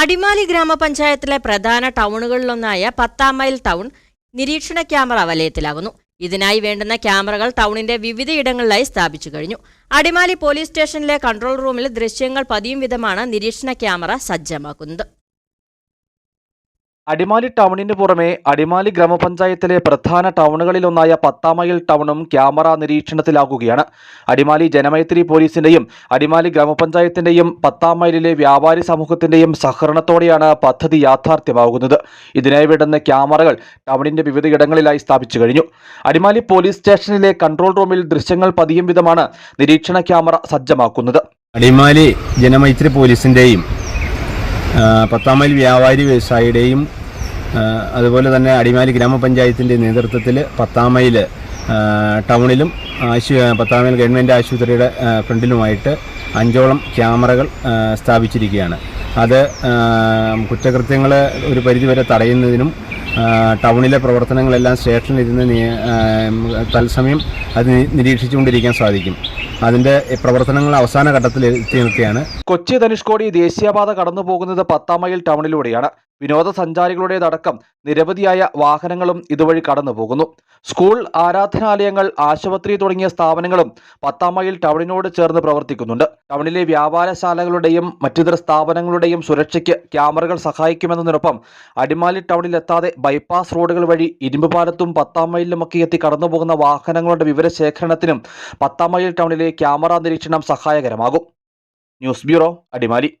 അടിമാലി ഗ്രാമപഞ്ചായത്തിലെ പ്രധാന ടൗണുകളിലൊന്നായ പത്താം മൈൽ ടൗൺ നിരീക്ഷണ ക്യാമറ വലയത്തിലാകുന്നു ഇതിനായി വേണ്ടുന്ന ക്യാമറകൾ ടൗണിന്റെ വിവിധ ഇടങ്ങളിലായി സ്ഥാപിച്ചു കഴിഞ്ഞു. അടിമാലി പോലീസ് സ്റ്റേഷനിലെ കൺട്രോൾ റൂമിൽ ദൃശ്യങ്ങൾ പതിയും വിധമാണ് നിരീക്ഷണ ക്യാമറ സജ്ജമാക്കുന്നത്. അടിമാലി ടൗണിന് പുറമെ അടിമാലി ഗ്രാമപഞ്ചായത്തിലെ പ്രധാന ടൗണുകളിലൊന്നായ പത്താമയിൽ ടൗണും ക്യാമറ നിരീക്ഷണത്തിലാകുകയാണ്. അടിമാലി ജനമൈത്രി പോലീസിന്റെയും അടിമാലി ഗ്രാമപഞ്ചായത്തിന്റെയും പത്താമയിലെ വ്യാപാരി സമൂഹത്തിന്റെയും സഹകരണത്തോടെയാണ് പദ്ധതി യാഥാർത്ഥ്യമാകുന്നത്. ഇതിനായി വിടുന്ന ക്യാമറകൾ ടൗണിന്റെ വിവിധയിടങ്ങളിലായി സ്ഥാപിച്ചു കഴിഞ്ഞു. അടിമാലി പോലീസ് സ്റ്റേഷനിലെ കൺട്രോൾ റൂമിൽ ദൃശ്യങ്ങൾ പതിയും വിധമാണ് നിരീക്ഷണ ക്യാമറ സജ്ജമാക്കുന്നത്. അടിമാലി ജനമൈത്രി പോലീസിന്റെയും പത്താം മൈൽ വ്യാപാരി വ്യവസായിയുടെയും അതുപോലെ തന്നെ അടിമാലി ഗ്രാമപഞ്ചായത്തിന്റെ നേതൃത്വത്തിൽ പത്താം മൈൽ ആ, ടൗണിലും ആശു പത്താം മൈൽ ഗവൺമെന്റ് ആശുപത്രിയുടെ ഫ്രണ്ടിലുമായിട്ട് അഞ്ചോളം ക്യാമറകൾ സ്ഥാപിച്ചിരിക്കുകയാണ്. അത് കുറ്റകൃത്യങ്ങൾ ഒരു പരിധിവരെ തടയുന്നതിനും ടൗണിലെ പ്രവർത്തനങ്ങളെല്ലാം സ്റ്റേഷനിലിരുന്ന് തത്സമയം അത് നിരീക്ഷിച്ചുകൊണ്ടിരിക്കാൻ സാധിക്കും. അതിന്റെ പ്രവർത്തനങ്ങൾ അവസാന ഘട്ടത്തിൽ എത്തി നിൽക്കുകയാണ്. കൊച്ചി ധനുഷ്കോടി ദേശീയപാത കടന്നു പോകുന്നത് പത്താം മൈൽ ടൗണിലൂടെയാണ്. വിനോദസഞ്ചാരികളുടേതടക്കം നിരവധിയായ വാഹനങ്ങളും ഇതുവഴി കടന്നു പോകുന്നു സ്കൂൾ ആരാധനാലയങ്ങൾ ആശുപത്രി തുടങ്ങിയ സ്ഥാപനങ്ങളും പത്താം മൈൽ ടൗണിനോട് ചേർന്ന് പ്രവർത്തിക്കുന്നുണ്ട്. ടൗണിലെ വ്യാപാരശാലകളുടെയും മറ്റിതര സ്ഥാപനങ്ങളുടെയും സുരക്ഷയ്ക്ക് ക്യാമറകൾ സഹായിക്കുമെന്നതിനൊപ്പം അടിമാലി ടൗണിലെത്താതെ ബൈപ്പാസ് റോഡുകൾ വഴി ഇരുമ്പുപാലത്തും പത്താം മൈലിലുമൊക്കെ എത്തി കടന്നുപോകുന്ന വാഹനങ്ങളുടെ വിവരശേഖരണത്തിനും പത്താം മൈൽ ടൗണിലെ ക്യാമറ നിരീക്ഷണം സഹായകരമാകും. News bureau Adimali.